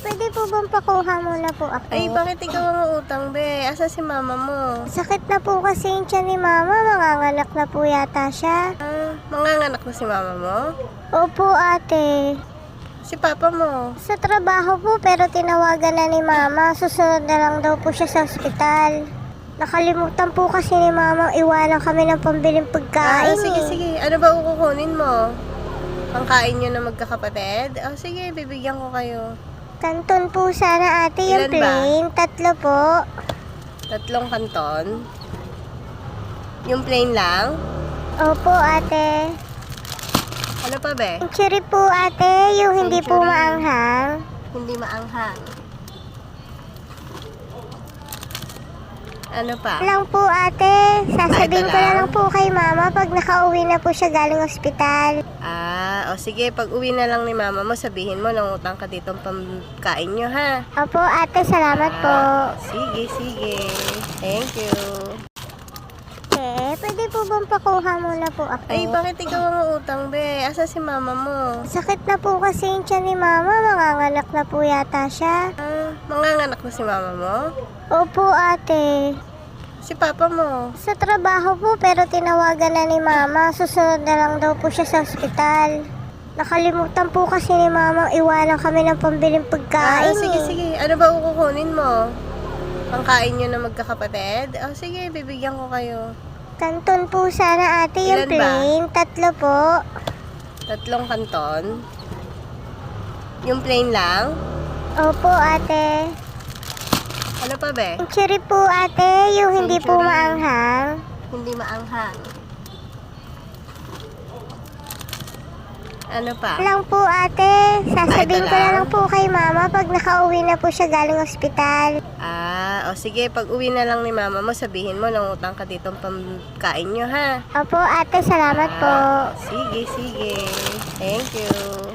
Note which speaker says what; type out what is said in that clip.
Speaker 1: pwede po bang pakuha muna po ako?
Speaker 2: Ay, bakit ikaw ang utang, be? Asa si mama mo?
Speaker 1: Sakit na po kasi yung tiyan ni mama, manganganak na po yata siya.
Speaker 2: Ah, manganganak na si mama mo?
Speaker 1: Opo ate,
Speaker 2: Si papa mo?
Speaker 1: sa trabaho po pero tinawagan na ni mama, susunod na lang daw po siya sa ospital. Nakalimutan po kasi ni mama, iwanan kami ng pambiling
Speaker 2: Ah,
Speaker 1: pagkain.
Speaker 2: sige,
Speaker 1: eh.
Speaker 2: sige. Ano ba kukunin mo? Pangkain nyo na magkakapatid? Oh, sige, bibigyan ko kayo.
Speaker 1: Kanton po sana ate yung
Speaker 2: Ilan ba?
Speaker 1: plain, tatlo po.
Speaker 2: Tatlong kanton. Yung plain lang?
Speaker 1: Opo ate.
Speaker 2: Ano pa, be?
Speaker 1: Yung cherry po ate, yung hindi po maanghang.
Speaker 2: Hindi maanghang. Ano pa?
Speaker 1: lang po ate, sasabihin ko na
Speaker 2: lang?
Speaker 1: lang po kay mama pag nakauwi na po siya galing ospital.
Speaker 2: Ah, o sige, pag uwi na lang ni mama mo, sabihin mo, nangutang ka dito ang pamkain nyo, ha?
Speaker 1: Opo ate, salamat po.
Speaker 2: Ah, sige, sige. Thank you.
Speaker 1: Eh, pwede po bang pakuha muna po ako?
Speaker 2: Ay, bakit ikaw ang utang, be? Asa si mama mo?
Speaker 1: Sakit na po kasi yung tiyan ni mama, manganganak na po yata siya.
Speaker 2: Ah, manganganak na si mama mo?
Speaker 1: Opo ate,
Speaker 2: Si papa mo?
Speaker 1: sa trabaho po pero tinawagan na ni mama, susunod na lang daw po siya sa ospital. Nakalimutan po kasi ni mama, iwanan kami ng pambiling
Speaker 2: Ah,
Speaker 1: pagkain.
Speaker 2: sige,
Speaker 1: eh.
Speaker 2: sige. Ano ba kukunin mo? Pangkain nyo na magkakapatid? Oh, sige, bibigyan ko kayo.
Speaker 1: Kanton po sana ate yung
Speaker 2: ba?
Speaker 1: plain, tatlo po.
Speaker 2: Tatlong kanton. Yung plain lang?
Speaker 1: Opo ate.
Speaker 2: Ano pa, be?
Speaker 1: Yung cherry po ate, yung hindi po
Speaker 2: Century.
Speaker 1: maanghang.
Speaker 2: Hindi maanghang. Ano pa?
Speaker 1: Lang po ate, sasabihin ko na
Speaker 2: lang?
Speaker 1: lang po kay mama pag nakauwi na po siya galing ospital.
Speaker 2: Ah, o sige, pag uwi na lang ni mama mo, sabihin mo, nangutang ka dito ang pamkain nyo, ha?
Speaker 1: Opo ate, salamat po.
Speaker 2: Ah, sige, sige. Thank you.